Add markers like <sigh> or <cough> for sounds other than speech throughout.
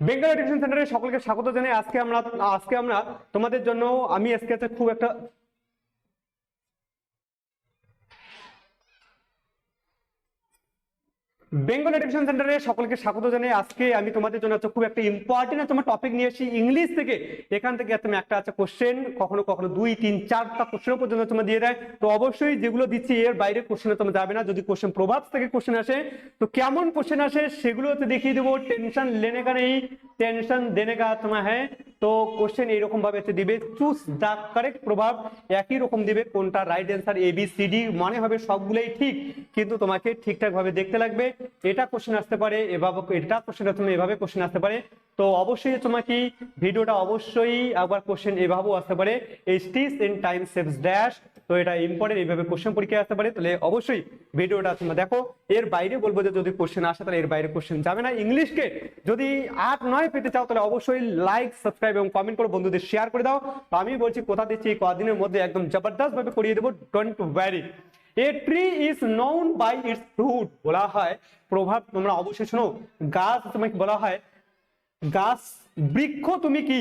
Bengal tuition সেন্টারে সকলকে স্বাগত জানাই। আজকে আমরা আজকে আমরা তোমাদের জন্য আমি আজকে খুব একটা বেঙ্গল এডুকেশন সেন্টারে সকলকে স্বাগত জানাই। আজকে আমি তোমাদের জন্য খুব একটা ইম্পর্টেন্ট তোমার টপিক নিয়ে এসেছি ইংলিশ থেকে। এখান থেকে তুমি একটা আছে কোশ্চেন কখনো কখনো দুই, তিন, চারটা কোশ্চেন পর্যন্ত তোমার দিয়ে দেয়। তো অবশ্যই যেগুলো দিচ্ছি, এর বাইরে কোশ্চেনে তোমার যাবে না। যদি কোশ্চেন প্রভাব থেকে কোশ্চেন আসে, তো কেমন কোশ্চেন আসে সেগুলো দেখিয়ে দেবো। টেনশন লেনে কা নেই টেনশন দেনে কা তোমার হ্যাঁ। তো কোশ্চেন এইরকম ভাবে দিবে চুজ দা কারেক্ট প্রভাব একই রকম দিবে কোনটা right answer A B C D মানে হবে সবগুলোই ঠিক, কিন্তু তোমাকে ঠিকঠাক ভাবে দেখতে লাগবে। এটা কোশ্চেন আসতে পারে, এভাবে, এটা কোশ্চেন তুমি এভাবে কোশ্চেন আসতে পারে। তো অবশ্যই তোমাকে ভিডিওটা অবশ্যই আবার কোশ্চেন এভাবেও আসতে পারে stitch in time saves dash তো এটা ইম্পর্টেন্ট এইভাবে কোশ্চেন পরীক্ষায় আসতে পারে, তাহলে অবশ্যই ভিডিওটা তোমরা দেখো। এর বাইরে বলব যে যদি কোশ্চেন আসে, তাহলে এর বাইরে কোশ্চেন যাবে না। ইংলিশকে যদি আট, নয় পেতে চাও, তাহলে অবশ্যই লাইক সাবস্ক্রাইব এবং কমেন্ট করে বন্ধুদের শেয়ার করে দাও। তো আমি বলছি, কোথা দিচ্ছি কদিনের মধ্যে একদম জবরদস্ত ভাবে করিয়ে দেবো don't worry a tree is known by its fruit বলা হয়। প্রভাব তোমরা অবশ্যই শোনো। গাছ তোমাকে বলা হয়। গাছ বৃক্ষ তুমি কি?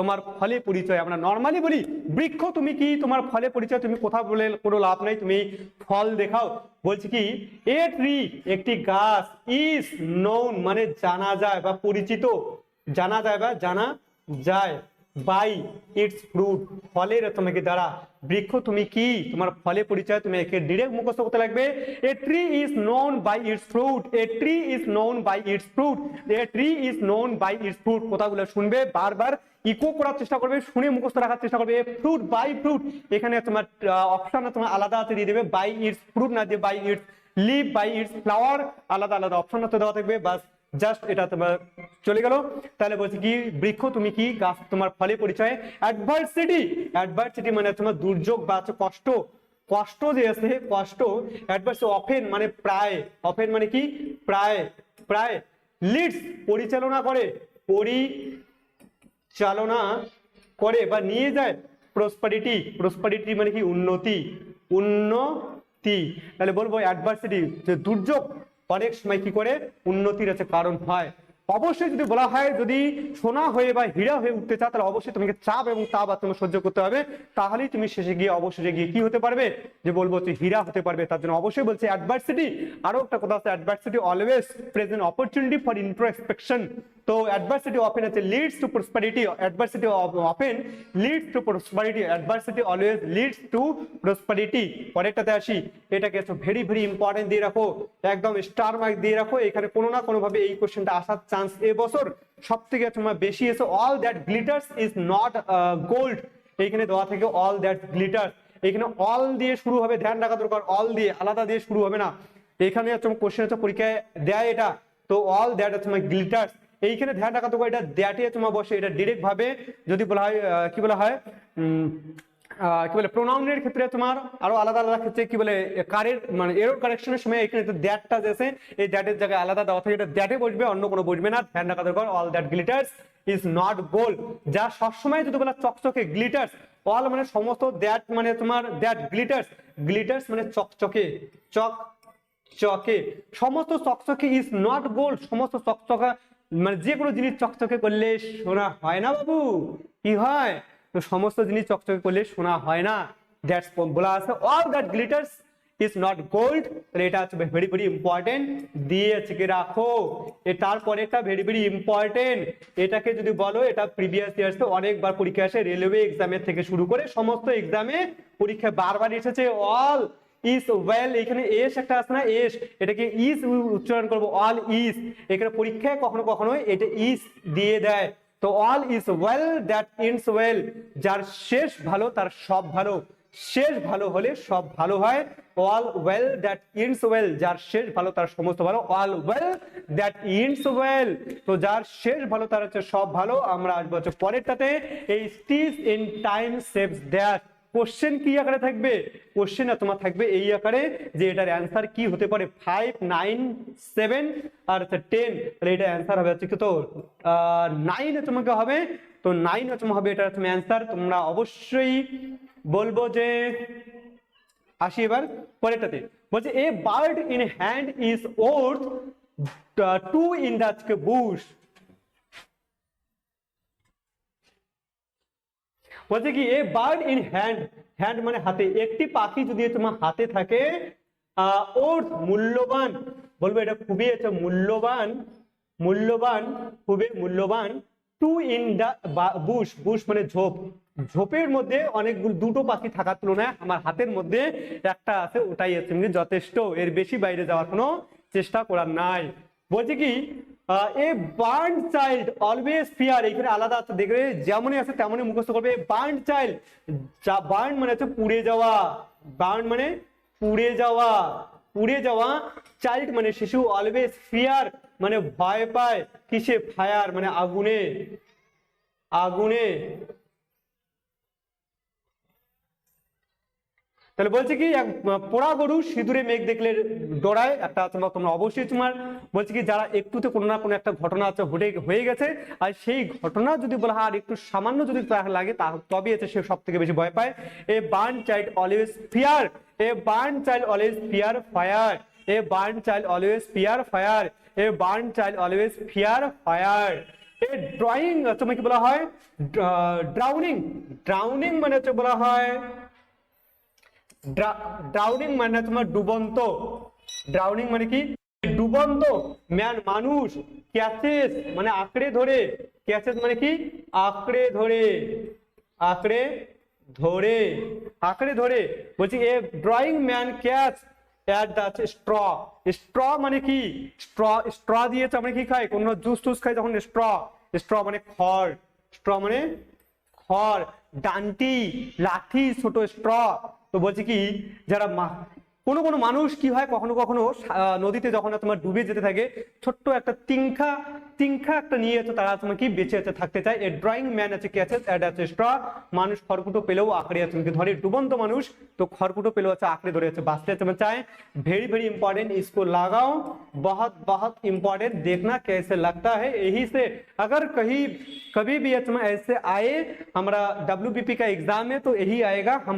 তোমার ফলে পরিচয়। আমরা নর্মালি বলি, বৃক্ষ তুমি কি? তোমার ফলে পরিচয়, তুমি কোথাও বলে কোনো লাভ নাই, তুমি ফল দেখাও। বলছি কি, এ ট্রি একটি গাছ ইজ নোন মানে জানা যায় বা পরিচিত। জানা যায় বা জানা যায় বাই ইটস ফ্রুট ফলের তোমাকে দ্বারা, বৃক্ষ তুমি কি? তোমার ফলে পরিচয় তুমি একে ডিরেক্ট মুখস্থ করতে লাগবে। A tree is known by its fruit a tree is known by its fruit a tree is known by its fruit কথাগুলো শুনবে, বারবার ইকো করার চেষ্টা করবে, শুনে মুখস্থ রাখার চেষ্টা করবে। ফ্রুট বাই ফ্রুট এখানে তোমার অপশন তোমার আলাদা হাতে দিয়ে দেবে। বাই ইটস ফ্রুট না দিয়ে by its leaf by its flower আলাদা আলাদা অপশন হাতে দেওয়া থাকবে। বাস জাস্ট এটা তোমার চলে গেল। তাহলে বলছি কি, বৃক্ষ তুমি কি, গাছ তোমার ফলে পরিচয়। অ্যাডভার্সিটি অ্যাডভার্সিটি মানে তোমার দুর্যোগ বা কষ্ট। কষ্ট যে আছে, কষ্ট অ্যাডভার্স অফেন মানে প্রায়। অফেন মানে কি? প্রায় প্রায়। লিডস পরিচালনা করে পরিচালনা করে বা নিয়ে যায় প্রসপারিটি প্রসপারিটি মানে কি উন্নতি উন্নতি। তাহলে বলব অ্যাডভার্সিটি যে দুর্যোগ অনেক সময় কি করে? উন্নতির আছে কারণ হয়। অবশ্যই যদি বলা হয়, যদি সোনা হয়ে বা হীরা হয়ে উঠতে চাও, তাহলে অবশ্যই তোমাকে চাপ এবং তাপ আর তোমার সহ্য করতে হবে। তাহলেই তুমি শেষে গিয়ে অবশ্যই গিয়ে কি হতে পারবে? যে বলব যে হীরা হতে পারবে, তার জন্য অবশ্যই বলছে অ্যাডভার্সিটি আরও একটা কথা আছে adversity always present opportunity for introspection adversity often আছে leads to prosperity adversity often leads to prosperity adversity always leads to prosperity পরেরটাতে আসি। এটাকে ভেরি ভেরি ইম্পর্টেন্ট দিয়ে রাখো। একদম স্টার মার্ক দিয়ে রাখো। এখানে কোনো না কোনো ভাবে এই কোশ্চেনটা আসার চান্স এবছর সব থেকে তোমার বেশি এসে all that glitters is not gold এইখানে দেওয়া থেকে অল দ্যাট গ্লিটার্স এখানে অল দিয়ে শুরু হবে, ধ্যান রাখা দরকার। অল দিয়ে, আলাদা দিয়ে শুরু হবে না। এখানে হচ্ছে কোশ্চেন হচ্ছে পরীক্ষায় দেয় এটা। তো অল দ্যাট তোমার গ্লিটার্স এইখানে ধ্যান রাখা দরকার এটা দ্যাটে তোমার বসে, এটা ডিরেক্ট ভাবে যদি বলা হয় কি বলা হয় কি বলে প্রোনাউনের ক্ষেত্রে তোমার আরও আলাদা আলাদা ক্ষেত্রে কি বলে কারের মানে এরর কারেকশনের সময় এখানে তো দ্যাটটা যেছে এই দ্যাটের জায়গায় আলাদা দেওয়া থাকে, এটা দ্যাটে বসবে, অন্য কোনো বসবে না। ধ্যান রাখা দরকার all that glitters is not gold যা সবসময় যদি বলা চকচকে গ্লিটার্স অল মানে সমস্ত দ্যাট মানে তোমার দ্যাট গ্লিটার্স গ্লিটার্স মানে চকচকে চক চকে সমস্ত চকচকে ইজ নট গোল্ড সমস্ত চকচকা মানে যে কোনো জিনিস চকচকে করলে সোনা হয় না বাবু। কি হয়? তো সমস্ত জিনিস চকচকে করলে সোনা হয় না। দ্যাটস বলা আছে all that glitters is not gold তাহলে এটা হচ্ছে ভেরি ভেরি ইম্পর্টেন্ট দিয়ে চেকে রাখো। এ তারপরে একটা ভেরি ভেরি ইম্পর্টেন্ট এটাকে যদি বলো, এটা প্রিভিয়াস ইয়ার্স অনেকবার পরীক্ষা আসে রেলওয়ে এক্সামের থেকে শুরু করে সমস্ত এক্সামে পরীক্ষা বারবার এসেছে। অল ইস ওয়েল এখানে এস একটা আছে না, এস, এটাকে ইস উচ্চারণ করব অল ইস এখানে পরীক্ষায় কখনো কখনো এটা ইস দিয়ে দেয়। তো all is well that ends well যার শেষ ভালো, তার সব ভালো। শেষ ভালো হলে সব ভালো হয়। All well that ends well যার শেষ ভালো, তার সমস্ত ভালো। All well that ends well তো যার শেষ ভালো, তার হচ্ছে সব ভালো। আমরা আসব হচ্ছে পরেরটাতে। এই stitch in time saves that question কি আকারে থাকবে? কোশ্চেন তোমার থাকবে এই আকারে যে এটার অ্যান্সার কি হতে পারে? ফাইভ নাইন সেভেন আর টেন তাহলে এটা অ্যান্সার হবে হচ্ছে তো নাইন তোমাকে হবে। তো নাইন তোমার হবে এটা তুমি অ্যান্সার তোমরা অবশ্যই বলব যে, আসি এবার পরেরটাতে। বলছে a bird in hand is worth two in the bush বলছে কি, a bird in hand hand মানে হাতে। একটি পাখি যদি তোমার হাতে থাকে ওর মূল্যবান, বলব এটা খুবই একটা মূল্যবান মূল্যবান, খুবই মূল্যবান two in the bush bush মানে ঝোপ। ঝোপের মধ্যে অনেকগুলো, দুটো পাখি থাকার তুলনায় আমার হাতের মধ্যে একটা আছে, ওটাই আছে যথেষ্ট। এর বেশি বাইরে যাওয়ার কোনো চেষ্টা করার নাই। বলছে কি a burn child always fear, এখানে আলাদা দেখবে যেমনই আছে তেমনই মুখস্থ করবে। বার্ন চাইল্ড, যা, বার্ন মানে হচ্ছে পুড়ে যাওয়া। বার্ন মানে পুড়ে যাওয়া পুড়ে যাওয়া। চাইল্ড মানে শিশু, অলওয়েজ ফিয়ার মানে ভয় পায়, কিসে? ফায়ার মানে আগুনে আগুনে। তাহলে বলছে কি, এক পোড়া গরু সিঁদুরে মেঘ দেখলে ডরায়, একটা তোমরা তোমরা অবশ্যই তোমার, বলছে কি, যারা একটুতে কোনো না কোনো একটা ঘটনা আছে, ঘটে, হয়ে গেছে, আর সেই ঘটনা যদি বলা হয় আর একটু সামান্য যদি লাগে, তা তবে এতে সে সব থেকে বেশি ভয় পায়। A burn child always fear, a burn child always fear fire, a burn child always fear fire, a burn child always fear fire. A drowning, তোমাকে বলা হয় ড্রাউনিং ড্রাউনিং মানে হচ্ছে বলা হয় ড্রাউনিং মানে তোমার ডুবন্ত। ড্রাউনিং মানে কি? ডুবন্ত। ম্যান মানুষ ক্যাচেস মানে আঁকড়ে ধরে। ক্যাচেস মানে কি? আঁকড়ে ধরে। আঁকড়ে ধরে। আঁকড়ে ধরে। বলছি a drowning man catch at the straw straw মানে কি? স্ট্র স্ট্র দিয়েছে আমরা কি খাই? কোন জুস টুস খাই তখন স্ট্র স্ট্র মানে খড়। স্ট্র মানে খড়। ডান্টি, লাঠি, ছোট স্ট্র তো বলছি কি যারা মা- কোনো কোনো মানুষ কি হয় কখনো কখনো আহ, নদীতে যখন তোমার ডুবে যেতে থাকে ছোট্ট একটা তিংখা তিংখা একটা নিয়ে আছে তারা তোমার কি বেঁচে আছে থাকতে চায় এ ড্রয়িং ম্যান আছে ক্যাচেস অ্যাড আছে স্ট্র মানুষ খড়কুটো পেলেও আঁকড়ে আছে তোমাকে ধরে ডুবন্ত মানুষ তো খড়কুটো পেলেও আছে আঁকড়ে ধরে আছে বাঁচতে तुम्हें चाहे वेरी वेरी इंपॉर्टेंट इसको लगाओ बहुत बहुत इंपॉर्टेंट देखना कैसे लगता है यही से अगर कहीं कभी भी इसमें ऐसे आए हमारा डब्ल्यू का एग्जाम है तो यही आएगा हम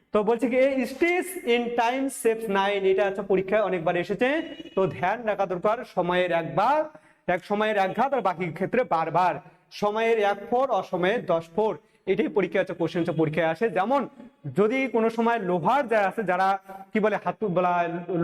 তো বলছে কি stitch in time saves nine এটা হচ্ছে পরীক্ষায় অনেকবার এসেছে। তো ধ্যান রাখা দরকার, সময়ের একবার এক সময়ের এক ঘাত আর বাকি ক্ষেত্রে বারবার। সময়ের এক ফোর অসময়ের দশ ফোর। এটাই পরীক্ষা আছে কোশ্চেন পরীক্ষায় আসে। যেমন যদি কোনো সময় লোহার যারা আছে, যারা কি বলে, হাতু বলা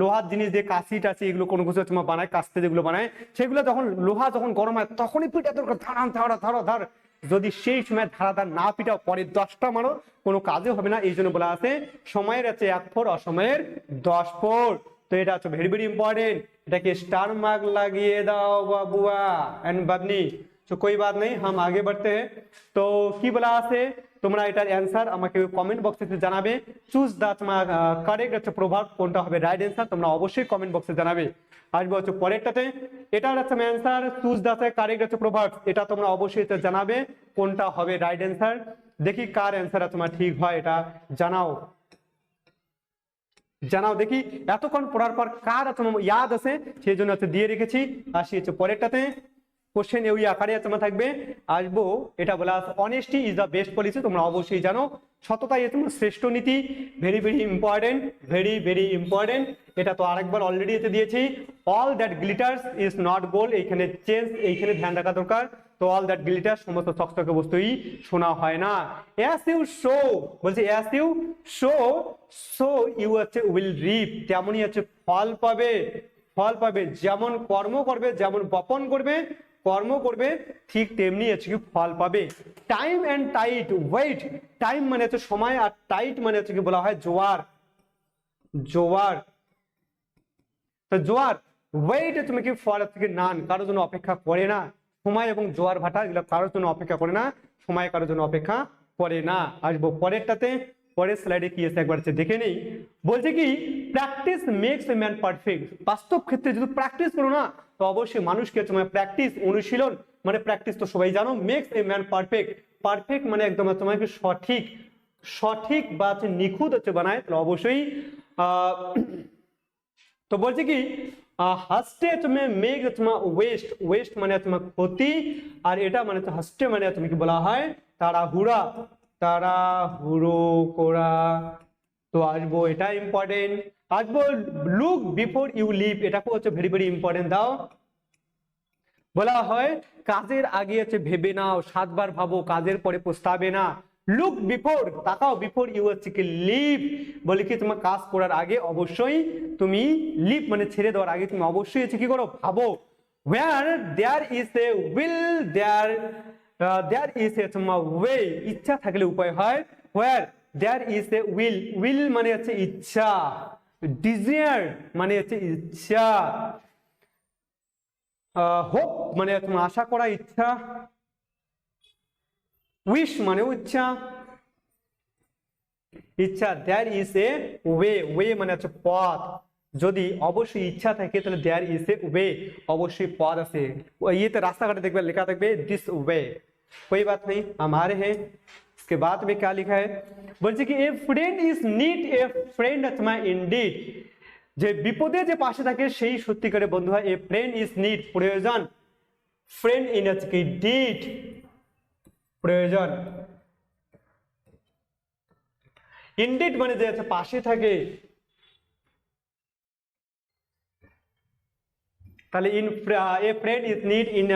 লোহার জিনিস দিয়ে কাশি টাশি এগুলো কোনো কিছু তোমার বানায়, কাস্তে যেগুলো বানায়, সেগুলো যখন, লোহা যখন গরম হয়, তখনই পিঠা দরকার ধারান ধারা ধরো ধর যদি সেই সময় ধারাধার না পিটাও পরে দশটা মারো কোনো কাজে হবে না এই জন্য বলা আছে সময়ের আছে এক ফোর অসময়ের দশ ফোর তো এটা হচ্ছে ভেরি ভেরি ইম্পর্টেন্ট এটাকে স্টার মার্ক লাগিয়ে দাও বাবুয়া এন্ড বাবনি তো कोई बात नहीं हम आगे बढ़ते हैं তো কি বলা আছে তোমরা এটার অ্যান্সার আমাকে কমেন্ট বক্সে জানাবে। চুজ দা তোমার কারেক্ট হচ্ছে প্রভাব, কোনটা হবে রাইট অ্যান্সার তোমরা অবশ্যই কমেন্ট বক্সে জানাবে। আসব হচ্ছে পরেরটাতে। এটার হচ্ছে অ্যান্সার চুজ দা কারেক্ট হচ্ছে প্রভাব। এটা তোমরা অবশ্যই জানাবে, কোনটা হবে রাইট অ্যান্সার দেখি কার অ্যান্সার তোমার ঠিক হয়, এটা জানাও। জানাও, দেখি এতক্ষণ পড়ার পর কার তোমার ইয়াদ আছে, সেই জন্য হচ্ছে দিয়ে রেখেছি। আসি হচ্ছে পরেরটাতে। কোশ্চেন ওই আকারে তোমার থাকবে। আসব, এটা বলা honesty is the best policy তোমরা অবশ্যই জানো। সততাই তোমার শ্রেষ্ঠ নীতি very very important very very important এটা তো আরেকবার অলরেডি এতে দিয়েছি। All that glitters is not gold এইখানে চেঞ্জ এইখানে ধ্যান রাখা দরকার। তো অল দ্যাট গ্লিটার সমস্ত চকচকে বস্তুই শোনা হয় না। অ্যাস ইউ শো বলছে as you sow sow you হচ্ছে উইল রিপ তেমনই হচ্ছে ফল পাবে ফল পাবে, যেমন কর্ম করবে, যেমন বপন করবে কর্ম করবে, ঠিক তেমনি হচ্ছে ফল পাবে। Time and tide wait time মানে হচ্ছে সময় আর টাইট মানে হচ্ছে কি বলা হয় জোয়ার। জোয়ার। তো জোয়ার ওয়েট তুমি কি ফল থেকে নান, কারোর জন্য অপেক্ষা করে না। সময় এবং জোয়ার ভাটা এগুলো কারোর জন্য অপেক্ষা করে না, সময় কারোর জন্য অপেক্ষা করে না। আসব পরেরটাতে, পরের স্লাইডে কি আছে একবার দেখে নেই। বলছে কি প্র্যাকটিস মেক্স ম্যান পারফেক্ট বাস্তব ক্ষেত্রে যদি প্র্যাকটিস করো না তো অবশ্যই মানুষকে তোমার প্র্যাকটিস অনুশীলন মানে প্র্যাকটিস তো সবাই জানো makes a man perfect perfect মানে একদম তোমাকে সঠিক সঠিক বা হচ্ছে নিখুঁত হচ্ছে বানায়, তাহলে অবশ্যই তো বলছে কি হাস্টে তুমি মেঘ তোমার ওয়েস্ট ওয়েস্ট মানে তোমার ক্ষতি, আর এটা মানে হাস্টে মানে তুমি কি বলা হয়, তাড়াহুড়া, তাড়াহুড়ো করা। তো আসব, এটা ইম্পর্টেন্ট আসব লুক বিফোর ইউ লিভ এটাকে হচ্ছে ভেরি ভেরি ইম্পর্টেন্ট দাও। বলা হয়, কাজের আগে হচ্ছে ভেবে নাও, সাতবার ভাবো, কাজের পরে প্রস্তাবে না। লুক বিফোর তাকাও বিফোর ইউ হচ্ছে কি লিভ বলে কি তোমার কাজ করার আগে অবশ্যই তুমি লিভ মানে ছেড়ে দেওয়ার আগে তুমি অবশ্যই হচ্ছে কি করো, ভাবো। Where there is a will there there is a তোমার ওয়ে ইচ্ছা থাকলে উপায় হয়। Where there is a will will মানে হচ্ছে ইচ্ছা। ডিজায়ার মানে হচ্ছে ইচ্ছা হোপ মানে তোমার আশা করা ইচ্ছা উইশ মানেও ইচ্ছা ইচ্ছা there is a way way মানে হচ্ছে পথ যদি অবশ্যই ইচ্ছা থাকে তাহলে দেয়ার ইজ এ ওয়ে অবশ্যই পথ আছে ও ইয়েতে রাস্তাঘাটে দেখবে লেখা থাকবে দিস ওয়ে कोई बात नहीं हमारे हैं इसके बाद में क्या लिखा है বলছে কি a friend is need a friend তোমা ইনডিড যে বিপদে যে পাশে থাকে সেই সত্যিকারের বন্ধু হয় এ ফ্রেন্ড ইজ নিড প্রয়োজন ফ্রেন্ড ইন হচ্ছে কি ডিড প্রয়োজন ইনডিড মানে যে আছে পাশে থাকে তাহলে in a friend is need in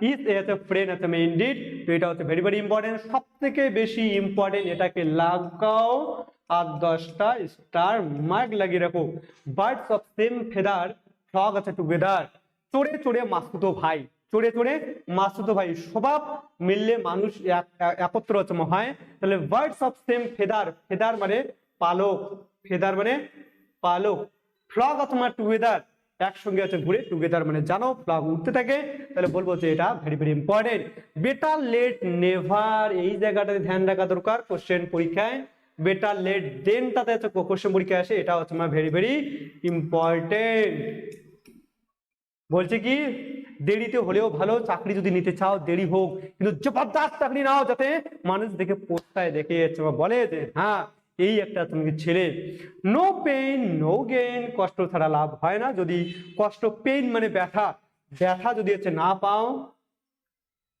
is a friend আছে ইনডিড তো এটা হচ্ছে ভেরি ভেরি ইম্পর্টেন্ট সব থেকে বেশি ইম্পর্টেন্ট এটাকে লাগাও, আর দশটা স্টার মার্ক লাগিয়ে রাখো। Birds of same feather flock আছে টুগেদার চড়ে চড়ে মাসুতো ভাই, চড়ে চড়ে মাসুতো ভাই স্বভাব মিললে মানুষ এক- এক- একত্র হয় তাহলে birds of same feather feather মানে পালক ফেদার মানে পালক। ফ্লগ অথবা টুগেদার একসঙ্গে আছে ঘুরে টুগেদার মানে জানো ফ্লগ উঠতে থাকে। তাহলে বলব যে এটা very very important better late never এই জায়গাটাতে ধ্যান রাখা দরকার কোশ্চেন পরীক্ষায়। বেটার লেট দেন তাতে কোশ্চেন পরীক্ষায় আসে, এটা হচ্ছে আমার ভেরি ভেরি ইম্পর্টেন্ট বলছে কি, দেরিতে হলেও ভালো, চাকরি যদি নিতে চাও, দেরি হোক। কিন্তু জবরদস্ত চাকরি নাও যাতে মানুষ দেখে পোস্টায় দেখে বলে যে হ্যাঁ এই একটা তুমি ছেলে নো পেইন নো গেইন কষ্ট ছাড়া লাভ হয় না। যদি কষ্ট পেইন মানে ব্যথা ব্যথা যদি হচ্ছে না পাও,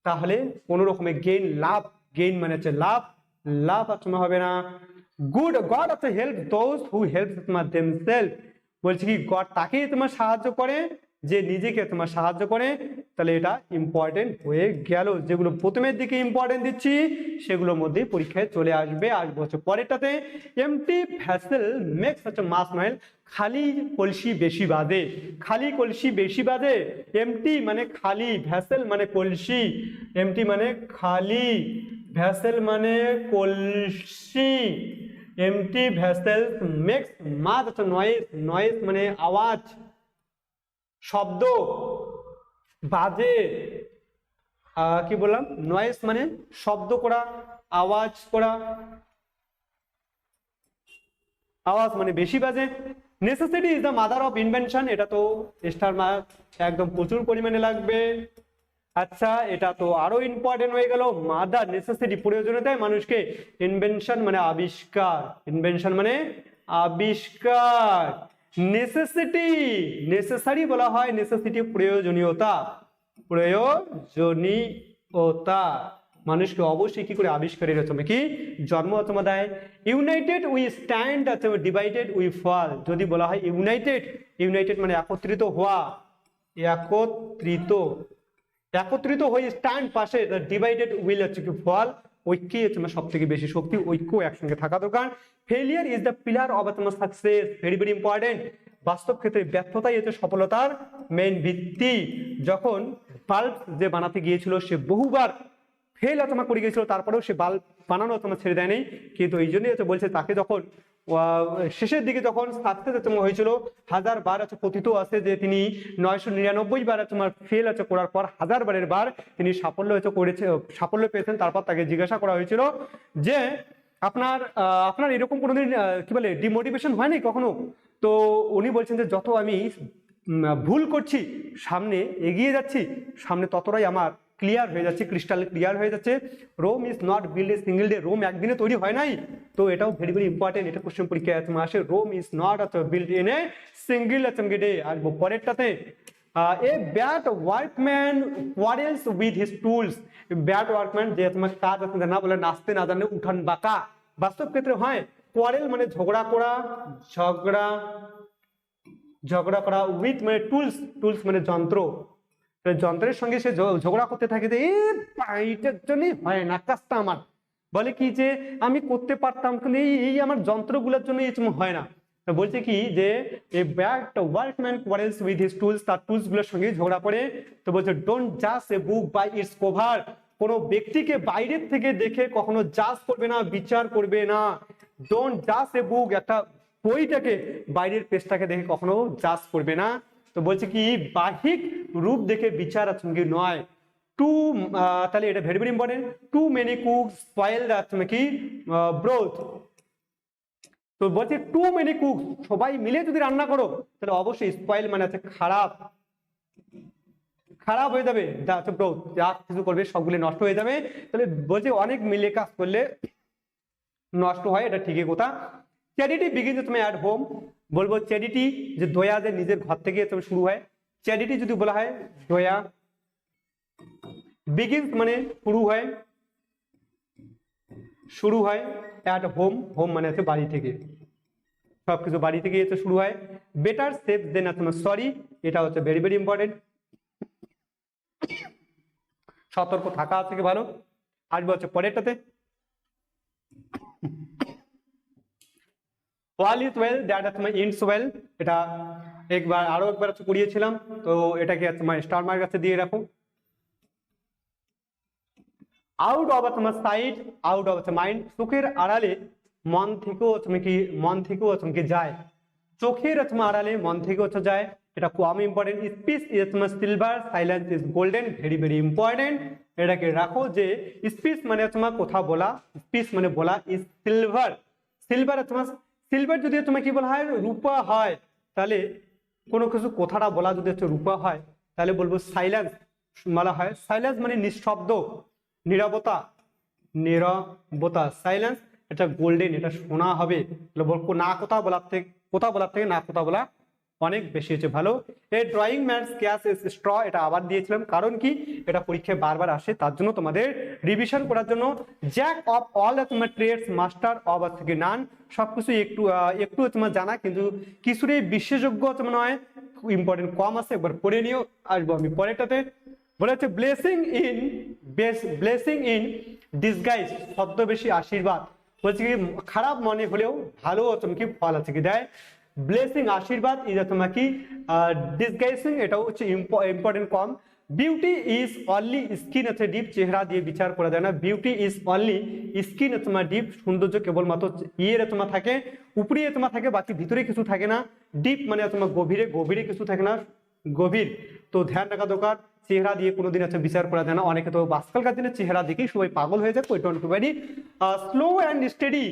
তাহলে কোনো রকমের গেইন লাভ গেইন মানে হচ্ছে লাভ লাভ আর তোমার হবে না। Good God of help those who help তোমার দেমসেলফ বলছি কি গড তাকেই তোমার সাহায্য করে, যে নিজেকে তোমার সাহায্য করে। তাহলে এটা ইম্পর্টেন্ট হয়ে গেল। যেগুলো প্রথমের দিকে ইম্পর্টেন্ট দিচ্ছি, সেগুলোর মধ্যে পরীক্ষায় চলে আসবে আসব হচ্ছে পরেরটাতে এমটি ভ্যাসেল মেক্স হচ্ছে মাস নয়েল খালি কলসি বেশি বাদে খালি কলসি বেশি বাদে এমটি মানে খালি ভ্যাসেল মানে কলসি। এমটি মানে খালি ভ্যাসেল মানে কলসি। এমটি ভ্যাসেল মেক্স মাস হচ্ছে নয়েস নয়েস মানে আওয়াজ। শব্দ। বাজে কি বললাম? নয়েস মানে শব্দ করা, আওয়াজ করা। আওয়াজ মানে বেশি বাজে। Necessity is the mother of invention এটা তো স্টার মার্ক একদম প্রচুর পরিমাণে লাগবে। আচ্ছা এটা তো আরও ইম্পর্টেন্ট হয়ে গেল। মাদার নেসেসিটি প্রয়োজনীয়তায় মানুষকে ইনভেনশন মানে আবিষ্কার। ইনভেনশন মানে আবিষ্কার। নেসেসিটি নেসেসারি বলা হয় নেসেসিটি প্রয়োজনীয়তা। প্রয়োজনীয়তা। মানুষকে অবশ্যই কি করে আবিষ্কারের রচনা কি? জন্ম অথবা দেয় ইউনাইটেড উই স্ট্যান্ড অথবা ডিভাইডেড উই ফল যদি বলা হয় ইউনাইটেড ইউনাইটেড মানে একত্রিত হওয়া। একত্রিত। একত্রিত হয়ে স্ট্যান্ড পাশে ডিভাইডেড উইল হচ্ছে কি ফল ঐক্যই হচ্ছে সব থেকে বেশি শক্তি, ঐক্য একসঙ্গে থাকা দরকার। Failure is the pillar of তোমার সাকসেস ভেরি ভেরি ইম্পর্টেন্ট বাস্তব ক্ষেত্রে ব্যর্থতাই হচ্ছে সফলতার মেন ভিত্তি। যখন বাল্ব যে বানাতে গিয়েছিল, সে বহুবার ফেল তোমার করে গিয়েছিল, তারপরেও সে বাল্ব বানানো তোমার ছেড়ে দেয়নি। কিন্তু এই জন্যই বলছে, তাকে যখন শেষের দিকে যখন হয়েছিল, হাজার বার আছে কথিত আছে যে তিনি নয়শো নিরানব্বই বার তোমার ফেল আছে করার পর হাজার বারের বার তিনি সাফল্য হচ্ছে করেছে সাফল্য পেয়েছেন। তারপর তাকে জিজ্ঞাসা করা হয়েছিল যে, আপনার আপনার এরকম কোনোদিন কি বলে ডিমোটিভেশন হয়নি কখনো? তো উনি বলছেন যে, যত আমি ভুল করছি, সামনে এগিয়ে যাচ্ছি, সামনে ততটাই আমার ক্লিয়ার হয়ে যাচ্ছে ক্রিস্টাল ক্লিয়ার হয়ে যাচ্ছে। Rome is not build a single day Rome একদিনে তৈরি হয় নাই। তো এটাও ভেরি ভেরি ইম্পর্টেন্ট এটা কোশ্চেন পরীক্ষায় আসে Rome is not build in a single day R পরেরটাতে a bad workman quarrels with his tools bad workman যে তোমার কাজ আছে, না বলে নাচতে না জানে উঠান বাঁকা। বাস্তব ক্ষেত্রে হয় কোয়ারেল মানে ঝগড়া করা, ঝগড়া ঝগড়া করা উইথ মানে টুলস টুলস মানে যন্ত্র। যন্ত্রের সঙ্গে সে ঝগড়া করতে থাকে যে এইটার জন্যই হয় না, কাজটা আমার। বলে কি যে, আমি করতে পারতাম, কিন্তু এই এই আমার যন্ত্রগুলোর জন্য এই হয় না। বলছে কি যে, এ ব্যাট উইথ টুলস, তার টুলসগুলোর সঙ্গে ঝগড়া করে। তো বলছে don't just a book by its cover কোনো ব্যক্তিকে বাইরের থেকে দেখে কখনো জাজ করবে না, বিচার করবে না। ডোন্ট জাস্ট এ বুক একটা বইটাকে বাইরের পেজটাকে দেখে কখনো জাজ করবে না। তো বলছে কি, বাহিক রূপ দেখে বিচার সঙ্গে নয়। টু তাহলে এটা very very important too many cook spoil তুমি কি ব্রোথ তো বলছে টু মেনি কুক সবাই মিলে যদি রান্না করো, তাহলে অবশ্যই স্পয়েল মানে আছে খারাপ। খারাপ হয়ে যাবে যা কিছু করবে সবগুলো নষ্ট হয়ে যাবে। তাহলে বলছে অনেক মিলে কাজ করলে নষ্ট হয়, এটা ঠিকই কথা। চ্যারিটি বিগিন তুমি অ্যাট হোম বলব চ্যারিটি যে দয়া যে নিজের ঘর থেকে শুরু হয়। চ্যারিটি যদি বলা হয়, দয়া বিগিন মানে শুরু হয় শুরু হয় অ্যাট হোম হোম মানে হচ্ছে বাড়ি থেকে। সবকিছু বাড়ি থেকে এসে শুরু হয়। বেটার সেফ দেন তোমার সরি এটা হচ্ছে ভেরি ভেরি ইম্পর্টেন্ট সতর্ক থাকা থেকে ভালো। আসবে হচ্ছে পরেরটাতে। ওয়াল ইজ ওয়েল দ্যাট তোমার ইন্ডস ওয়েল এটা একবার আরও একবার হচ্ছে পড়িয়েছিলাম তো এটাকে তোমার স্টার মার্ক কাছে দিয়ে রাখো। আউট অফ তোমার সাইড আউট অফ মাইন্ড চোখের আড়ালে মন থেকেও তুমি মন থেকেও তুমি যায়। চোখের তোমার আড়ালে মন থেকেও হচ্ছে যায়, এটা কম ইম্পর্টেন্ট স্পিচ ইজ তোমার silver silence is golden very very important এটাকে রাখো যে স্পিচ মানে তোমার কথা বলা স্পিচ মানে বলা ইজ সিলভার সিলভার তোমার সিলভার যদি তোমার কি বলা হয়? রূপা হয়। তাহলে কোনো কিছু কথাটা বলা যদি হচ্ছে রূপা হয়, তাহলে বলব সাইলেন্স বলা হয়। সাইলেন্স মানে নিঃশব্দ, নীরবতা, নিরবতা। সাইলেন্স এটা গোল্ডেন এটা শোনা হবে। বলব না কথা বলার থেকে, কথা বলার থেকে না কথা বলা অনেক বেশি হচ্ছে ভালো। এই ড্রয়িং ম্যাটস ক্যাশ স্ট্র এটা আবার দিয়েছিলাম। কারণ কি? এটা পরীক্ষায় বারবার আসে, তার জন্য তোমাদের রিভিশন করার জন্য জ্যাক অফ অল তোমার ট্রেডস মাস্টার অফ থেকে নান সবকিছু একটু একটু তোমার জানা, কিন্তু কিছুরই বিশেষযোগ্য তোমার নয়। ইম্পর্টেন্ট কম আছে, একবার পড়ে নিও। আসব আমি পরেরটাতে। বলে হচ্ছে blessing in blessing in disguise ছদ্মবেশী আশীর্বাদ। বলছে কি, খারাপ মনে হলেও ভালো তোমাকে ফল আছে কি দেয়? ব্লেসিং আশীর্বাদ ইজ তোমার কি ডিসগাইসিং এটাও হচ্ছে ইম্পর্টেন্ট কম। বিউটি ইজ অনলি স্কিন আছে ডিপ চেহারা দিয়ে বিচার করা যায় না। বিউটি ইজ অনলি স্কিন তোমার ডিপ সৌন্দর্য কেবলমাত্র ইয়ের তোমার থাকে উপরে তোমার থাকে, বাকি ভিতরে কিছু থাকে না। ডিপ মানে তোমার গভীরে গভীরে কিছু থাকে না, গভীর। তো ধ্যান রাখা দরকার। চেহারা দিয়ে কোনোদিন আছে বিচার করা যায় না। অনেকে তো আজকালকার দিনে চেহারা দেখেই সবাই পাগল হয়ে যায়। ওই twenty very slow and steady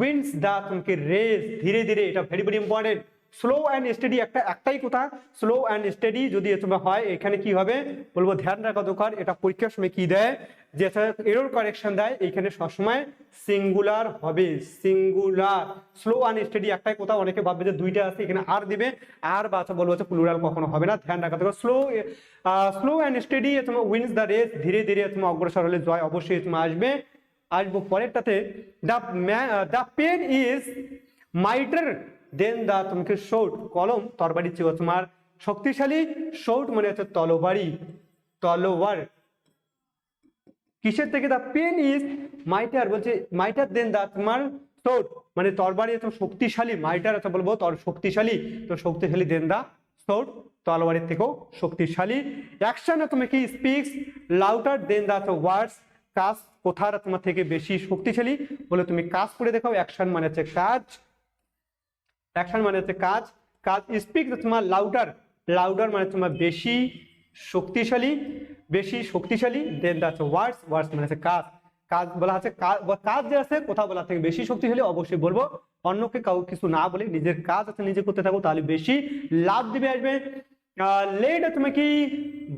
wins the তোমাকে রেস ধীরে ধীরে এটা very very important slow and steady একটা, একটাই কথা। স্লো অ্যান্ড স্টেডি যদি তোমার হয়, এখানে কি হবে? বলব ধ্যান রাখা দরকার। এটা পরীক্ষার সময় কি দেয়? যে এরর কারেকশন দেয়, এইখানে সবসময় সিঙ্গুলার হবে। সিঙ্গুলার স্লো অ্যান্ড স্টেডি একটাই কথা, অনেকে ভাববে যে দুইটা আছে, এখানে আর দিবে আর বা আচ্ছা বলব হচ্ছে প্লুরাল কখনো হবে না। ধ্যান রাখা দরকার স্লো স্লো অ্যান্ড স্টেডি তোমার উইন্স দ্য রেস ধীরে ধীরে তোমার অগ্রসর হলে জয় অবশ্যই তোমার আসবে। আসব পরেরটাতে the the pen is mightier than the তোমাকে শোট কলম, তরবারি চেয়ে তোমার শক্তিশালী শোট মানে হচ্ছে তলবারি, তলোয়ার। কিসের থেকে? দা পেন ইজ মাইটার বলছে মাইটার দেন দা তোমার শোট মানে তরবারি এত শক্তিশালী মাইটার এত বলব, তর শক্তিশালী, তো শক্তিশালী দেন দা শোট তলবারের থেকেও শক্তিশালী। অ্যাকশন তুমি কি স্পিক্স লাউটার দেন দা ওয়ার্ডস কাজ কোথার তোমার থেকে বেশি শক্তিশালী? বলে তুমি কাজ করে দেখাও অ্যাকশন মানে হচ্ছে কাজ। অ্যাকশন মানে হচ্ছে কাজ। কাজ স্পিক তোমার লাউডার লাউডার মানে তোমার বেশি শক্তিশালী, বেশি শক্তিশালী দেন দ্য ওয়ার্ডস ওয়ার্ডস মানে কাজ। কাজ বলা আছে কাজ যে আছে কোথাও বলা থেকে বেশি শক্তিশালী অবশ্যই বলব। অন্যকে কাউ কিছু না বলে, নিজের কাজ আছে, নিজে করতে থাকো, তাহলে বেশি লাভ দিবে আসবে। লেট তুমি কি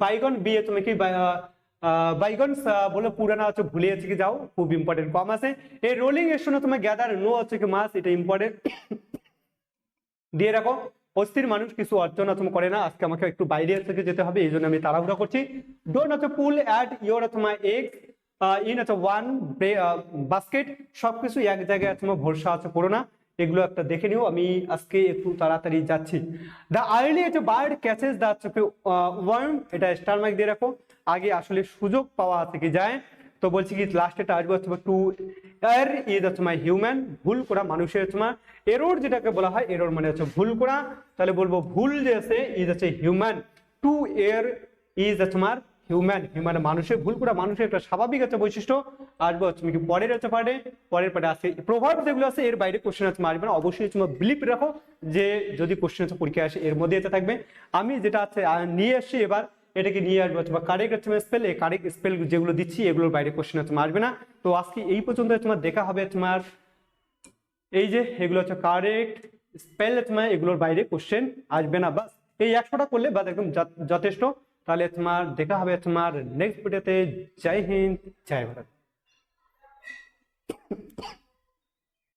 বাইগন বিয়ে তুমি কি বাইগনস বলে পুরানা হচ্ছে ভুলে যাচ্ছে কি যাও, খুব ইম্পর্টেন্ট কম আছে। এই রোলিং এর সময় তোমার গ্যাদার নো হচ্ছে কি মাস এটা ইম্পর্টেন্ট <coughs> দিয়ে রাখো। অস্থির মানুষ কিছু অর্জন অথম করে না। আজকে আমাকে একটু বাইরে থেকে যেতে হবে এই জন্য আমি তাড়াহুড়া করছি। ডোন্ট হচ্ছে পুল অ্যাট ইয়োর তোমার এগস ইন হচ্ছে ওয়ান বাস্কেট সবকিছু এক জায়গায় তোমার ভরসা আছে, করো না। এগুলো একটা দেখে নিও, আমি আজকে একটু তাড়াতাড়ি যাচ্ছি। দ্য আর্লি হচ্ছে বার্ড ক্যাচেস দ্য ওয়ার্ম এটা স্টার মাইক দিয়ে রাখো। আগে আসলে সুযোগ পাওয়া থেকে যায়। তো বলছি কি লাস্টেটা আসবে হচ্ছে টু এর ইজ হচ্ছে মাই হিউম্যান ভুল করা মানুষের হচ্ছে এরোর যেটাকে বলা হয় এরোর মানে হচ্ছে ভুল করা। তাহলে বলব ভুল যে আছে ইজ হচ্ছে হিউম্যান টু এর ইজ হচ্ছে তোমার হিউম্যান হিউম্যান মানুষের, ভুল করা মানুষের একটা স্বাভাবিক একটা বৈশিষ্ট্য। আসবে হচ্ছে কি, পরের হচ্ছে পারে পরের পারে আসে। প্রভাব যেগুলো আছে, এর বাইরে কোশ্চেন হচ্ছে আসবে না, অবশ্যই তোমার বিলিপ রাখো যে যদি কোশ্চেন পরীক্ষায় আসে, এর মধ্যে এটা থাকবে। আমি যেটা আছে নিয়ে এসছি এবার এটাকে নিয়ে আসব হচ্ছে বা কারেক্ট হচ্ছে স্পেল এই কারেক্ট স্পেল যেগুলো দিচ্ছি, এগুলোর বাইরে কোশ্চেন হচ্ছে আসবে না। তো আজকে এই পর্যন্ত তোমার দেখা হবে তোমার, এই যে এগুলো হচ্ছে কারেক্ট স্পেল তোমার এগুলোর বাইরে কোশ্চেন আসবে না, বাস। এই একশোটা করলে বাস একদম যথেষ্ট। তাহলে তোমার দেখা হবে তোমার নেক্সট ভিডিওতে জয় হিন্দ, জয় ভারত।